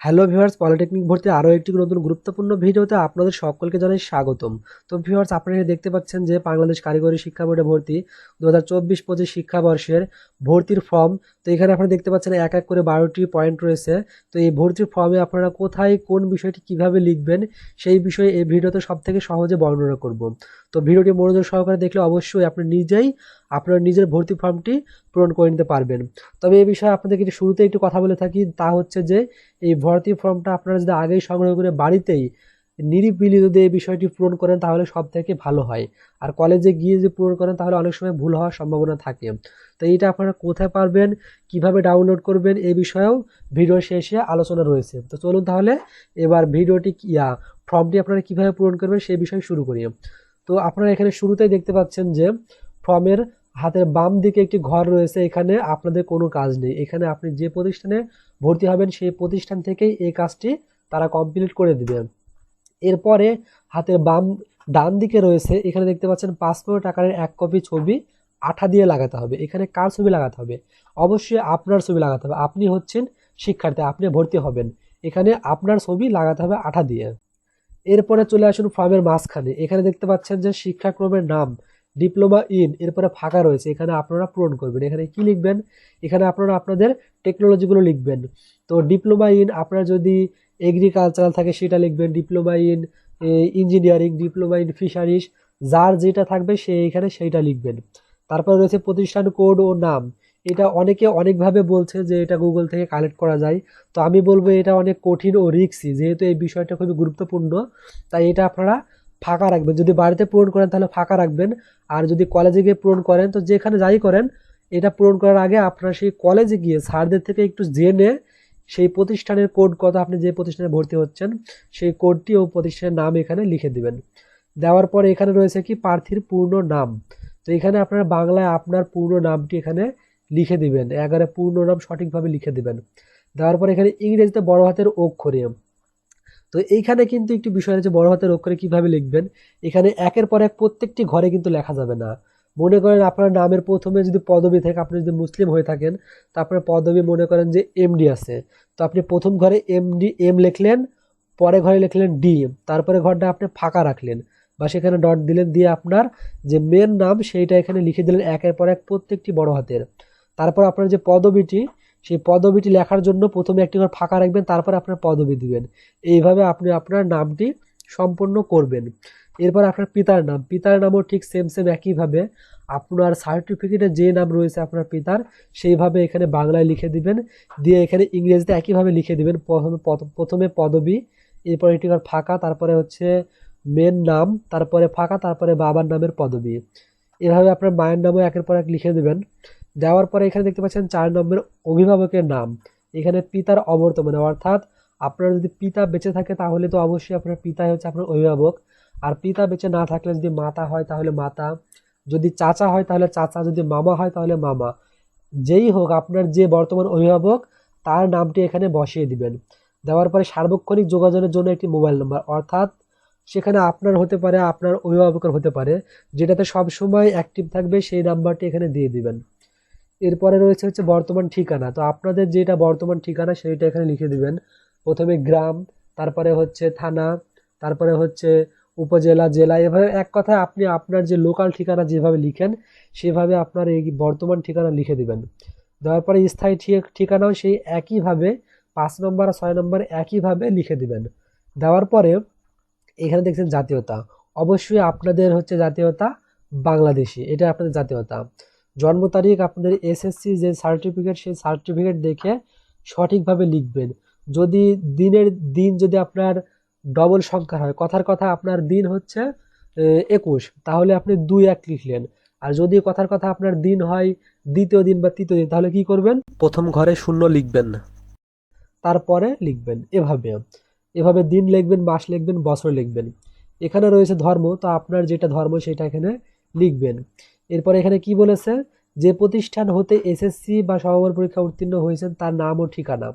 Hello viewers, polytechnic ভর্তি আরও একটি নতুন গুরুত্বপূর্ণ ভিডিওতে আপনাদের সকলকে জানাই স্বাগতম। তো ভিউয়ার্স, আপনারা দেখতে পাচ্ছেন যে বাংলাদেশ কারিগরি শিক্ষা বোর্ডে ভর্তি দু হাজার চব্বিশ পঁচিশ শিক্ষাবর্ষের ভর্তির ফর্ম। তো এখানে আপনারা দেখতে পাচ্ছেন এক এক করে বারোটি পয়েন্ট রয়েছে। তো এই ভর্তির ফর্মে আপনারা কোথায়, কোন বিষয়টি কীভাবে লিখবেন, সেই বিষয়ে এই ভিডিওতে সব থেকে সহজে বর্ণনা করব। তো ভিডিওটি মনোযোগ সহকারে দেখলে অবশ্যই আপনি নিজেই আপনার নিজের ভর্তি ফর্মটি পূরণ করে নিতে পারবেন। তবে এই বিষয়ে আপনাদেরকে শুরুতে একটু কথা বলে থাকি। তা হচ্ছে যে এই ভর্তি ফর্মটা আপনারা যদি আগেই সংগ্রহ করে বাড়িতেই নিরিবিলি যদি এই বিষয়টি পূরণ করেন, তাহলে সব থেকে ভালো হয়। আর কলেজে গিয়ে যদি পূরণ করেন, তাহলে অনেক সময় ভুল হওয়ার সম্ভাবনা থাকে। তো এইটা আপনারা কোথায় পারবেন, কীভাবে ডাউনলোড করবেন এই বিষয়েও ভিডিও শেষে আলোচনা রয়েছে। তো চলুন তাহলে এবার ভিডিওটি ইয়া ফর্মটি আপনারা কীভাবে পূরণ করবেন সেই বিষয়ে শুরু করি। তো আপনারা এখানে শুরুতেই দেখতে পাচ্ছেন যে, ফর্মের হাতের বাম দিকে একটি ঘর রয়েছে, এখানে আপনাদের কোনো কাজ নেই। এখানে আপনি যে প্রতিষ্ঠানে ভর্তি হবেন, সেই প্রতিষ্ঠান থেকেই এই কাজটি তারা কমপ্লিট করে দিবে। এরপরে হাতের বাম ডান দিকে রয়েছে, এখানে দেখতে পাচ্ছেন পাসপোর্ট আকারের এক কপি ছবি আঠা দিয়ে লাগাতে হবে। এখানে কার ছবি লাগাতে হবে? অবশ্যই আপনার ছবি লাগাতে হবে। আপনি হচ্ছেন শিক্ষার্থী, আপনি ভর্তি হবেন। এখানে আপনার ছবি লাগাতে হবে আঠা দিয়ে। এরপরে চলে আসুন ফর্মের মাঝখানে। এখানে দেখতে পাচ্ছেন যে শিক্ষাক্রমের নাম। ডিপ্লোমা ইন এরপরে ফাঁকা রয়েছে, এখানে আপনারা পূরণ করবেন। এখানে কি লিখবেন? এখানে আপনারা আপনাদের টেকনোলজিগুলো লিখবেন। তো ডিপ্লোমা ইন আপনারা যদি এগ্রিকালচারাল থাকে সেটা লিখবেন। Diploma in engineering diploma in fisheries যার যেটা থাকবে সে এখানে সেইটা লিখবেন। তারপর রয়েছে প্রতিষ্ঠান কোড ও নাম। এটা অনেকে অনেকভাবে বলছে যে এটা গুগল থেকে কালেক্ট করা যায়। তো আমি বলব এটা অনেক কঠিন ও রিক্সি যেহেতু এই বিষয়টা খুবই গুরুত্বপূর্ণ, তাই এটা আপনারা ফাঁকা রাখবেন। যদি বাড়িতে পূরণ করেন তাহলে ফাঁকা রাখবেন। আর যদি কলেজে গিয়ে পূরণ করেন, তো যেখানে যাই করেন, এটা পূরণ করার আগে আপনারা সেই কলেজে গিয়ে স্যারদের থেকে একটু জেনে সেই প্রতিষ্ঠানের কোড কত, আপনি যে প্রতিষ্ঠানে ভর্তি হচ্ছেন, সেই কোডটি ও প্রতিষ্ঠানের নাম এখানে লিখে দিবেন। দেওয়ার পরে এখানে রয়েছে কি, প্রার্থীর পূর্ণ নাম। তো এখানে আপনার বাংলায় আপনার পূর্ণ নামটি এখানে লিখে দিবেন। এগারে পূর্ণ নাম সঠিকভাবে লিখে দিবেন। দেওয়ার পরে এখানে ইংরেজিতে বড় হাতের অক্ষরে তো এইখানে কিন্তু একটি বিষয় আছে বড় হাতের অক্ষরে কীভাবে লিখবেন? এখানে একের পর এক প্রত্যেকটি ঘরে কিন্তু লেখা যাবে না। মনে করেন আপনার নামের প্রথমে যদি পদবি থাকে, আপনি যদি মুসলিম হয়ে থাকেন তো আপনার পদবি মনে করেন যে এমডি আছে। তো আপনি প্রথম ঘরে এমডি, এম লিখলেন, পরে ঘরে লিখলেন ডি এম, তারপরে ঘরটা আপনি ফাঁকা রাখলেন বা সেখানে ডট দিলেন দিয়ে আপনার যে মেন নাম, সেইটা এখানে লিখে দিলেন একের পর এক প্রত্যেকটি বড় হাতের। তারপর আপনার যে পদবিটি সেই পদবিটি লেখার জন্য প্রথমে একটি ঘর ফাঁকা রাখবেন, তারপর আপনার পদবি দিবেন। এইভাবে আপনি আপনার নামটি সম্পন্ন করবেন। এরপর আপনার পিতার নাম, পিতার নামও ঠিক সেম সেম একইভাবে আপনার সার্টিফিকেটে যে নাম রয়েছে আপনার পিতার, সেইভাবে এখানে বাংলায় লিখে দিবেন। দিয়ে এখানে ইংরেজিতে একইভাবে লিখে দিবেন, প্রথমে প্রথমে পদবি, এরপর একটি ঘর ফাঁকা, তারপরে হচ্ছে মেন নাম, তারপরে ফাঁকা, তারপরে বাবার নামের পদবি। এভাবে আপনার মায়ের নামও একের পর এক লিখে দেবেন। দেওয়ার পরে এখানে দেখতে পাচ্ছেন চার নম্বর অভিভাবকের নাম। এখানে পিতার অবর্তমানে অর্থাৎ আপনার যদি পিতা বেঁচে থাকে তাহলে তো অবশ্যই আপনার পিতাই হচ্ছে আপনার অভিভাবক। আর পিতা বেঁচে না থাকলে যদি মাতা হয় তাহলে মাতা। যদি চাচা হয় তাহলে চাচা, যদি মামা হয় তাহলে মামা। যেই হোক, আপনার যে বর্তমান অভিভাবক, তার নামটি এখানে বসিয়ে দিবেন। দেওয়ার পরে সার্বক্ষণিক যোগাযোগের জন্য একটি মোবাইল নাম্বার, অর্থাৎ সেখানে আপনার হতে পারে, আপনার অভিভাবকের হতে পারে, যেটাতে সবসময় অ্যাক্টিভ থাকবে, সেই নাম্বারটি এখানে দিয়ে দিবেন। এরপরে রয়েছে হচ্ছে বর্তমান ঠিকানা। তো আপনাদের যেটা বর্তমান ঠিকানা সেইটা এখানে লিখে দিবেন। প্রথমে গ্রাম, তারপরে হচ্ছে থানা, তারপরে হচ্ছে উপজেলা, জেলা। এভাবে এক কথায় আপনি আপনার যে লোকাল ঠিকানা যেভাবে লিখেন, সেভাবে আপনার এই বর্তমান ঠিকানা লিখে দিবেন। দেওয়ার পরে স্থায়ী ঠিক- ঠিকানাও সেই একইভাবে, পাঁচ নম্বর আর ছয় নম্বর একইভাবে লিখে দিবেন। দেওয়ার পরে এখানে দেখছেন জাতীয়তা। অবশ্যই আপনাদের হচ্ছে জাতীয়তা বাংলাদেশি। এটা আপনাদের জাতীয়তা। জন্ম তারিখ আপনাদের এসএসসি যে সার্টিফিকেট সেই সার্টিফিকেট দেখে সঠিকভাবে লিখবেন। যদি দিনের দিন যদি আপনার ডবল সংখ্যা হয়, কথার কথা আপনার দিন হচ্ছে একুশ, তাহলে আপনি দুই এক লিখলেন। আর যদি কথার কথা আপনার দিন হয়, দ্বিতীয় দিন বা তৃতীয় দিন, তাহলে কি করবেন? প্রথম ঘরে শূন্য লিখবেন। তারপরে লিখবেন, এভাবে। এভাবে দিন লিখবেন, মাস লিখবেন, বছর লিখবেন। এখানে রয়েছে ধর্ম, তো আপনার যেটা ধর্ম সেটা এখানে লিখবেন। এরপরে এখানে কি বলেছে? যে প্রতিষ্ঠান হতে এসএসসি বা সমমান পরীক্ষা উত্তীর্ণ হয়েছেন, তার নাম ও ঠিকানা।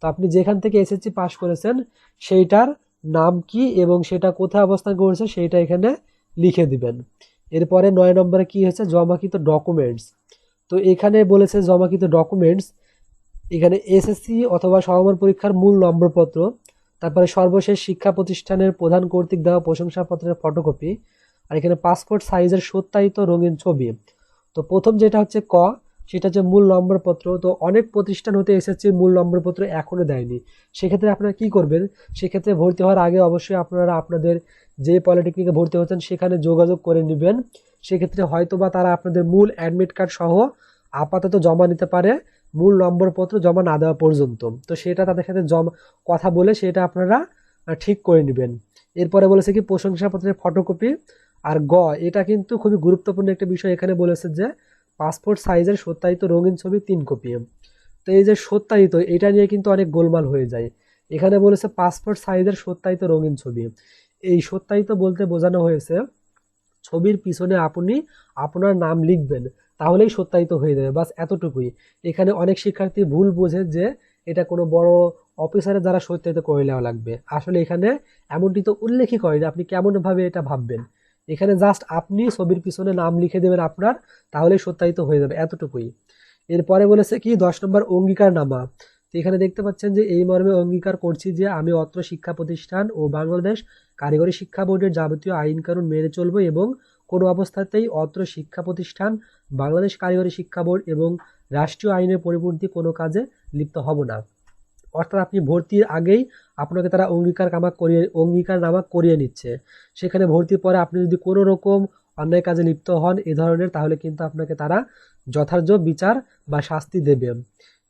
তো আপনি যেখান থেকে এসএসসি পাশ করেছেন, সেইটার নাম কি এবং সেটা কোথায় অবস্থান করেছে, সেইটা এখানে লিখে দিবেন। এরপরে নয় নম্বরে কি হয়েছে? জমাকৃত ডকুমেন্টস তো এখানে বলেছে জমাকৃত ডকুমেন্টস এখানে এসএসসি অথবা সমমান পরীক্ষার মূল নম্বরপত্র, তারপরে সর্বশেষ শিক্ষা প্রতিষ্ঠানের প্রধান কর্তৃক দেওয়া প্রশংসাপত্রের ফটোকপি আর এখানে পাসপোর্ট সাইজের সত্যায়িত রঙিন ছবি। তো প্রথম যেটা হচ্ছে ক, সেটা হচ্ছে মূল নম্বরপত্র তো অনেক প্রতিষ্ঠান হতে এসেছে, মূল নম্বরপত্র এখনও দেয়নি। সেক্ষেত্রে আপনারা কি করবেন? সেক্ষেত্রে ভর্তি হওয়ার আগে অবশ্যই আপনারা আপনাদের যে পলিটেকনিকে ভর্তি হচ্ছেন সেখানে যোগাযোগ করে নেবেন। সেক্ষেত্রে হয়তো বা তারা আপনাদের মূল অ্যাডমিট কার্ড সহ আপাতত জমা নিতে পারে, মূল নম্বরপত্র জমা না দেওয়া পর্যন্ত। তো সেটা তাদের সাথে জমা, কথা বলে সেটা আপনারা ঠিক করে নেবেন। এরপরে বলেছে কি, প্রশংসাপত্রের ফটোকপি আর গ, এটা কিন্তু খুবই গুরুত্বপূর্ণ একটা বিষয় এখানে বলেছে যে পাসপোর্ট সাইজের সত্যায়িত রঙিন ছবি তিন কপি তো এই যে সত্যায়িত, এটা নিয়ে কিন্তু অনেক গোলমাল হয়ে যায়। এখানে বলেছে পাসপোর্ট সাইজের সত্যায়িত রঙিন ছবি। এই সত্যায়িত বলতে বোঝানো হয়েছে, ছবির পিছনে আপনি আপনার নাম লিখবেন, তাহলেই সত্যায়িত হয়ে যাবে, বাস এতটুকুই। এখানে অনেক শিক্ষার্থী ভুল বোঝে যে এটা কোনো বড় অফিসারের দ্বারা সত্যায়িত করে নেওয়া লাগবে। আসলে এখানে এমনটি তো উল্লেখই করেনি, আপনি কেমনভাবে এটা ভাববেন? এখানে জাস্ট আপনি ছবির পিছনে নাম লিখে দেবেন আপনার তাহলেই সত্যায়িত হয়ে যাবে, এতটুকুই। এরপরে বলেছে কি, দশ নম্বর অঙ্গীকার নামা তো এখানে দেখতে পাচ্ছেন যে এই মর্মে অঙ্গীকার করছি যে আমি অত্র শিক্ষা প্রতিষ্ঠান ও বাংলাদেশ কারিগরি শিক্ষা বোর্ডের যাবতীয় আইন কানুন মেনে চলবো এবং কোনো অবস্থাতেই অত্র শিক্ষা প্রতিষ্ঠান, বাংলাদেশ কারিগরি শিক্ষা বোর্ড এবং রাষ্ট্রীয় আইনের পরিপন্থী কোনো কাজে লিপ্ত হব না। অর্থাৎ আপনি ভর্তির আগেই আপনাকে তারা অঙ্গীকার কামা করিয়ে, অঙ্গীকার নামা করিয়ে নিচ্ছে। সেখানে ভর্তির পরে আপনি যদি কোনো রকম অন্যায় কাজে লিপ্ত হন এ ধরনের, তাহলে কিন্তু আপনাকে তারা যথার্থ বিচার বা শাস্তি দেবে।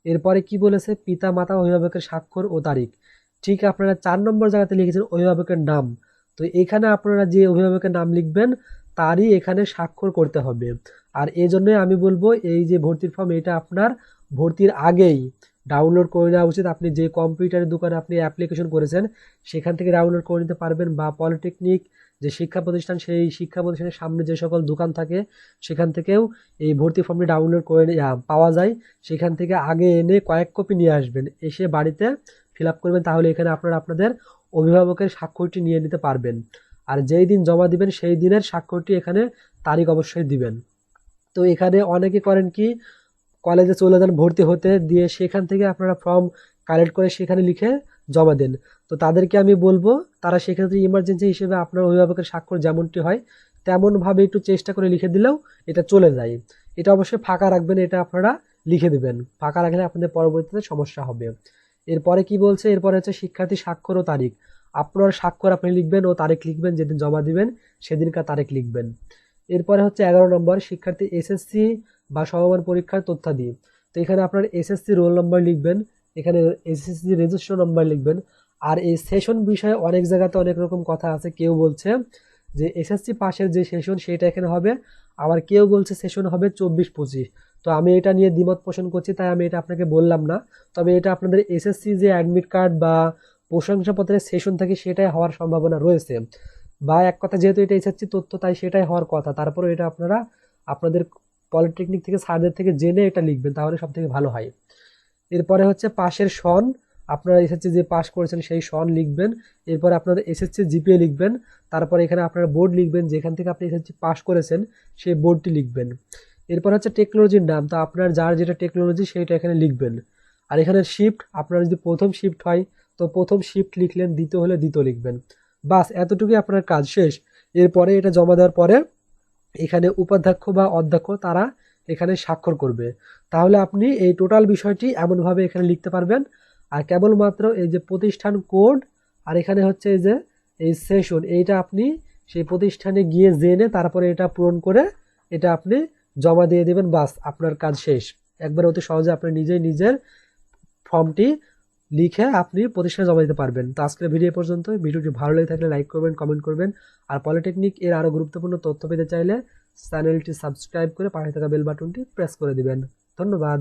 এরপরে কি বলেছে? পিতা, মাতা, অভিভাবকের স্বাক্ষর ও তারিখ। ঠিক আপনারা চার নম্বর জায়গাতে লিখেছেন অভিভাবকের নাম। তো এখানে আপনারা যে অভিভাবকের নাম লিখবেন, তারই এখানে স্বাক্ষর করতে হবে। আর এই জন্য আমি বলব, এই যে ভর্তির ফর্ম, এটা আপনার ভর্তির আগেই ডাউনলোড করে নেওয়া উচিত। আপনি যে কম্পিউটারের দোকানে আপনি অ্যাপ্লিকেশন করেছেন, সেখান থেকে ডাউনলোড করে নিতে পারবেন বা পলিটেকনিক যে শিক্ষা প্রতিষ্ঠান, সেই শিক্ষা প্রতিষ্ঠানের সামনে যে সকল দোকান থাকে, সেখান থেকেও এই ভর্তি ফর্মটি ডাউনলোড করে পাওয়া যায়। সেখান থেকে আগে এনে কয়েক কপি নিয়ে আসবেন। এসে বাড়িতে ফিল আপ করবেন, তাহলে এখানে আপনারা আপনাদের অভিভাবকের স্বাক্ষরটি নিয়ে নিতে পারবেন। আর যেই দিন জমা দিবেন, সেই দিনের স্বাক্ষরটি এখানে তারিখ অবশ্যই দিবেন। তো এখানে অনেকে করেন কি কলেজে চলে যান, ভর্তি হতে দিয়ে সেখান থেকে আপনারা ফর্ম কালেক্ট করে সেখানে লিখে জমা দেন। তো তাদেরকে আমি বলব, তারা সেক্ষেত্রে ইমার্জেন্সি হিসেবে আপনার অভিভাবকের স্বাক্ষর যেমনটি হয়, তেমনভাবে একটু চেষ্টা করে লিখে দিলেও এটা চলে যায়। এটা অবশ্যই ফাঁকা রাখবেন, এটা আপনারা লিখে দিবেন। ফাঁকা রাখলে আপনাদের পরবর্তীতে সমস্যা হবে। এরপরে কি বলছে? এরপরে হচ্ছে শিক্ষার্থী স্বাক্ষর ও তারিখ। আপনার স্বাক্ষর আপনি লিখবেন ও তারিখ লিখবেন, যেদিন জমা দিবেন সেদিনকার তারিখ লিখবেন। এরপরে হচ্ছে এগারো নম্বর, শিক্ষার্থী এসএসসি বা সমমান পরীক্ষার তথ্যাদি তো এখানে আপনার এসএসসি রোল নম্বর লিখবেন, এখানে এসএসসি রেজিস্ট্রেশন নাম্বার লিখবেন। আর এই সেশন বিষয়ে অনেক জায়গাতে অনেক রকম কথা আছে, কেউ বলছে যে এসএসসি পাশের যে সেশন সেটা এখানে হবে, আবার কেউ বলছে সেশন হবে চব্বিশ পঁচিশ। তো আমি এটা নিয়ে দ্বিমত পোষণ করছি, তাই আমি এটা আপনাকে বললাম না। তবে এটা আপনাদের এসএসসি যে অ্যাডমিট কার্ড বা প্রশংসাপত্রের সেশন থাকে সেটাই হওয়ার সম্ভাবনা রয়েছে। বা এক কথা যেহেতু এটা এসএসসি তথ্য, তাই সেটাই হওয়ার কথা। তারপরে এটা আপনারা, আপনাদের পলিটেকনিক থেকে স্যারদের থেকে জেনে এটা লিখবেন, তাহলে সব থেকে ভালো হয়। এরপরে হচ্ছে পাশের সন, আপনারা এসএসসি যে পাশ করেছেন সেই সন লিখবেন, এরপরে আপনারা এসএসসি জিপিএ লিখবেন, তারপরে এখানে আপনারা বোর্ড লিখবেন, যেখান থেকে আপনি এসএসসি পাস করেছেন, সেই বোর্ডটি লিখবেন। এরপর হচ্ছে টেকনোলজির নাম, তো আপনার যার যেটা টেকনোলজি সেটা এখানে লিখবেন। আর এখানে শিফট, আপনার যদি প্রথম শিফট হয়, তো প্রথম শিফট লিখলেন, দ্বিতীয় হলে দ্বিতীয় লিখবেন। বাস, এতটুকুই আপনার কাজ শেষ। এরপরে এটা জমা দেওয়ার পরে এখানে উপাধ্যক্ষ বা অধ্যক্ষ তারা এখানে স্বাক্ষর করবে। তাহলে আপনি এই টোটাল বিষয়টি এমনভাবে এখানে লিখতে পারবেন। আর কেবলমাত্র এই যে প্রতিষ্ঠান কোড আর এখানে হচ্ছে এই যে এই সেশন, এইটা আপনি সেই প্রতিষ্ঠানে গিয়ে জেনে তারপরে এটা পূরণ করে এটা আপনি জমা দিয়ে দেবেন, বাস আপনার কাজ শেষ। একবার অতি সহজে আপনি নিজেই নিজের ফর্মটি লিখে আপনি প্রতিষ্ঠানে জমা দিতে পারবেন। তো আজকের ভিডিও পর্যন্ত ভিডিওটি ভালো লেগে থাকলে লাইক করবেন, কমেন্ট করবেন। আর পলিটেকনিক এর আরও গুরুত্বপূর্ণ তথ্য পেতে চাইলে চ্যানেলটি সাবস্ক্রাইব করে পাশে থাকা বেল বাটনটি প্রেস করে দিবেন। ধন্যবাদ।